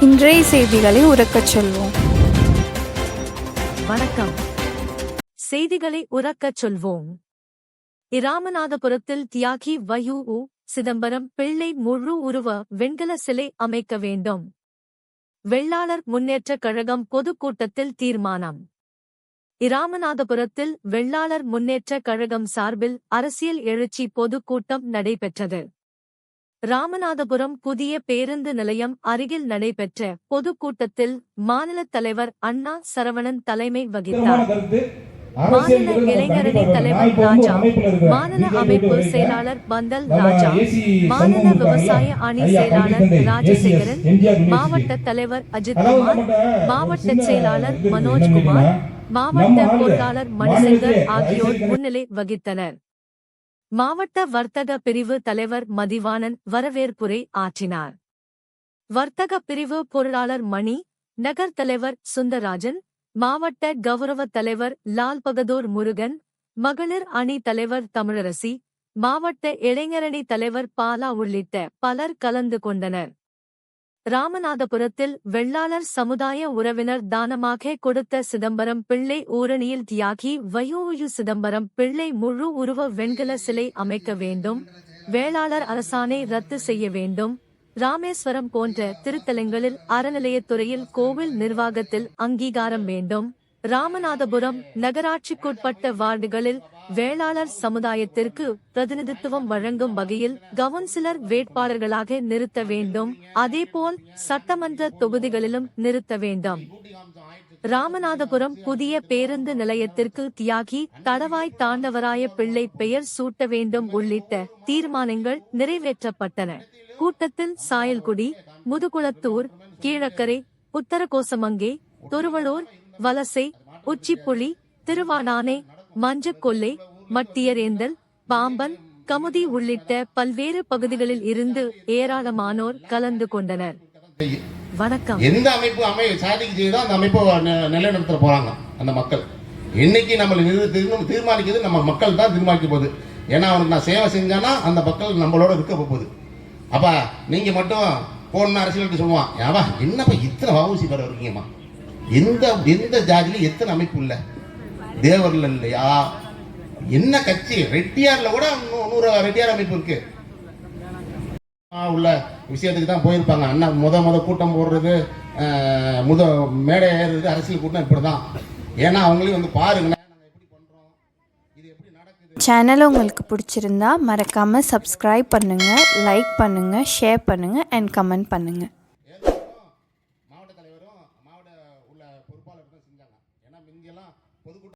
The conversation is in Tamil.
இன்றைய செய்திகளை உறக்கச் சொல்வோம். வணக்கம். செய்திகளை உறக்கச் சொல்வோம். இராமநாதபுரத்தில் தியாகி வயு உ சிதம்பரம் பிள்ளை முழு உருவ வெண்கல சிலை அமைக்க வேண்டும். வெள்ளாளர் முன்னேற்றக் கழகம் பொதுக்கூட்டத்தில் தீர்மானம். இராமநாதபுரத்தில் வெள்ளாளர் முன்னேற்றக் கழகம் சார்பில் அரசியல் எழுச்சி பொதுக்கூட்டம் நடைபெற்றது. ராமநாதபுரம் புதிய பேருந்து நிலையம் அருகில் நடைபெற்ற பொதுக்கூட்டத்தில் மாநிலத் தலைவர் அண்ணா சரவணன் தலைமை வகித்தார். மாநில இளைஞரணி தலைவர் ராஜா மாநில அமைப்பு செயலாளர் பந்தல் ராஜா மாநில விவசாய அணி செயலாளர் ராஜசேகரன் மாவட்ட தலைவர் அஜித்குமார் மாவட்ட செயலாளர் மனோஜ்குமார் மாவட்ட பொருளாளர் மணிசங்கர் ஆகியோர் முன்னிலை வகித்தனர். மாவட்ட வர்த்தக பிரிவு தலைவர் மதிவாணன் வரவேற்புரை ஆற்றினார். வர்த்தக பிரிவு பொருளாளர் மணி நகர் தலைவர் சுந்தரராஜன் மாவட்ட கௌரவ தலைவர் லால் பகதூர் முருகன் மகளிர் அணி தலைவர் தமிழரசி மாவட்ட இளைஞரணி தலைவர் பாலா உள்ளிட்ட பலர் கலந்து கொண்டனர். ராமநாதபுரத்தில் வெள்ளாளர் சமுதாய உறவினர் தானமாக கொடுத்த சிதம்பரம் பிள்ளை ஊரணியில் தியாகி வயோயு சிதம்பரம் பிள்ளை முழு உருவ வெண்கல சிலை அமைக்க வேண்டும். வேளாளர் அரசாணை ரத்து செய்ய வேண்டும். ராமேஸ்வரம் போன்ற திருத்தலங்களில் அறநிலையத்துறையில் கோவில் நிர்வாகத்தில் அங்கீகாரம் வேண்டும். ராமநாதபுரம் நகராட்சிக்குட்பட்ட வார்டுகளில் வேளாளர் சமுதாயத்திற்கு பிரதிநிதித்துவம் வழங்கும் வகையில் கவுன்சிலர் வேட்பாளர்களாக நிறுத்த வேண்டும். அதேபோல் சட்டமன்ற தொகுதிகளிலும் நிறுத்த வேண்டும். ராமநாதபுரம் புதிய பேருந்து நிலையத்திற்கு தியாகி தடவாய் தாண்டவராய பிள்ளை பெயர் சூட்ட வேண்டும் உள்ளிட்ட தீர்மானங்கள் நிறைவேற்றப்பட்டன. கூட்டத்தில் சாயல்குடி முதுகுளத்தூர் கீழக்கரை உத்தரகோசமங்கே தொருவளூர் வலசை உச்சிப்புளி திருவானானே மஞ்சக்கொல்லை மட்டியரேந்தல் பாம்பன் கமுதி உள்ளிட்ட பல்வேறு பகுதிகளில் இருந்து ஏராளமானோர் கலந்து கொண்டனர். வணக்கம். எந்த அமைப்பு அமை சாதிக்கு செய்தோ அந்த அமைப்பை நிலைநிறுத்த போறாங்க அந்த மக்கள். இன்னைக்கு நம்மளை தீர்மா- தீர்மானிக்கிறது நம்ம மக்கள் தான் தீர்மானிக்க போகுது. ஏன்னா அவனுக்கு நான் சேவை செஞ்சானா அந்த மக்கள் நம்மளோட இருக்க போகுது. அப்ப நீங்க மட்டும் போன அரசியல் சொல்லுவான் ஏவா என்னப்பா இத்தனை வாவுசி வர இருக்கீங்கம்மா? எந்த எந்த ஜாதியிலும் எத்தனை அமைப்பு இல்லை? தேவர்ல இல்லையா? என்ன கட்சி? ரெட்டியார்ல கூட நூ- நூறு ரெட்டியார் அமைப்பு இருக்கு. ஆ, உள்ள விஷயத்துக்கு தான் போயிருப்பாங்க. அண்ணா முத முத கூட்டம் போடுறது முத மேடை ஏறுறது அரசியல் கூட்டம் இப்படி தான் ஏன்னா அவங்களையும் வந்து பாருங்க எப்படி இது எப்படி சேனல் உங்களுக்கு பிடிச்சிருந்தா மறக்காமல் சப்ஸ்கிரைப் பண்ணுங்கள் லைக் பண்ணுங்கள் ஷேர் பண்ணுங்கள் அண்ட் கமெண்ட் பண்ணுங்கள் மாவட்ட தலைவரும் மாவட்ட உள்ள பொறுப்பாளர் தான் செஞ்சாங்க ஏன்னா இங்கெல்லாம் பொதுக்கூட்டம்